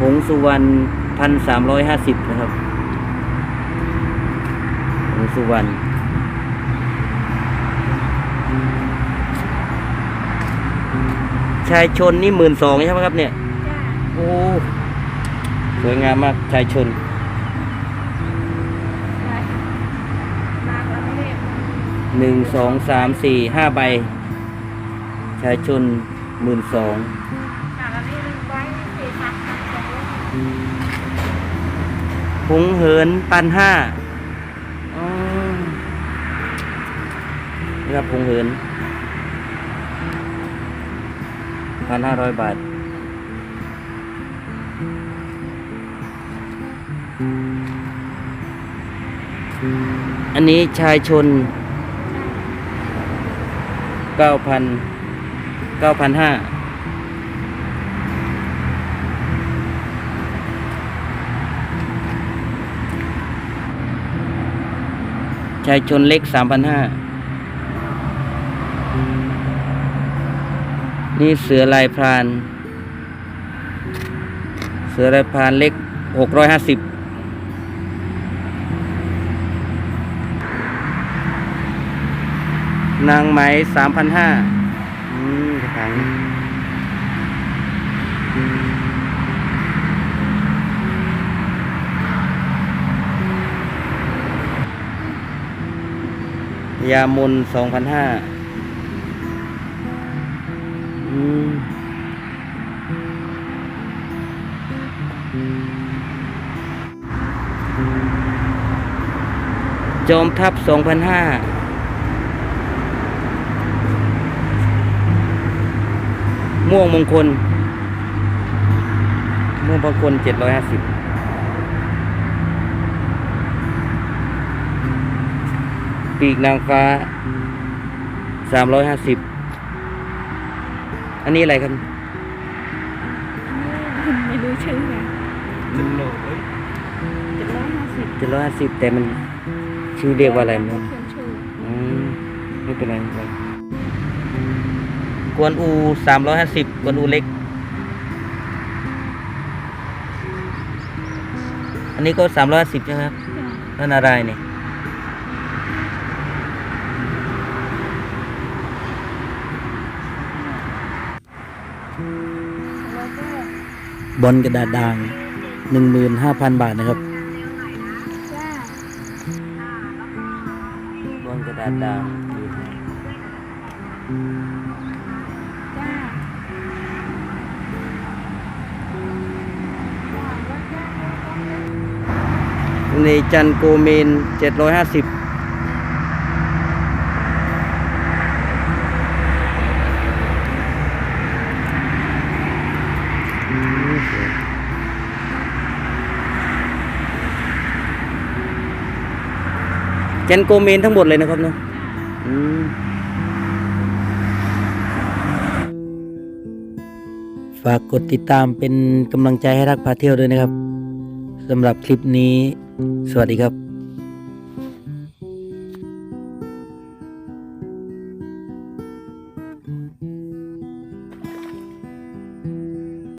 ผงสุวรรณพันสามร้อยห้าสิบนะครับผงสุวรรณชายชนนี่หมื่นสองใช่ไหมครับเนี่ยจ้าโอ้สวยงามมากชายชนได้มากแล้วไม่ได้หนึ่งสองสามสี่ห้าใบชายชนหมื่นสอง หงเหินปันห้าอ๋อนี่ครับหงเหินพันห้าร้อยบาท อันนี้ชายชนเก้าพันเก้าพันห้า ชายชนเล็กสามพันห้านี่เสือลายพราน เสือลายพรานเล็กหกร้อยห้าสิบนางไหมสามพันห้าอืมกระถาง ยามุนสองพันห้าจอมทัพสองพันห้าม่วงมงคลม่วงมงคลเจ็ดร้อยห้าสิบ ปีกนางฟ้าสามร้อยห้าสิบอันนี้อะไรครับอันนี้ไม่รู้ชื่อไงเจ็ดร้อยห้าสิบเจ็ดร้อยห้าสิบแต่มันชื่อเรียกว่าอะไรมั้งเขียนชื่ออืมไม่เป็นไรไม่เป็นไรกวนอูสามร้อยห้าสิบกวนอูเล็ก อันนี้ก็สามร้อยห้าสิบใช่ไหมครับจ้านั่นอะไรเนี่ย แล้วก็ บอลกระดาษด่างหนึ่งหมื่นห้าพันบาทนะครับจ้าบอลกระดาษด่างจ้าในจันโกเมนเจ็ดร้อยห้าสิบ จันโกเมนทั้งหมดเลยนะครับเนาะฝากกดติดตามเป็นกำลังใจให้รักพาเที่ยวด้วยนะครับสำหรับคลิปนี้ สวัสดีครับ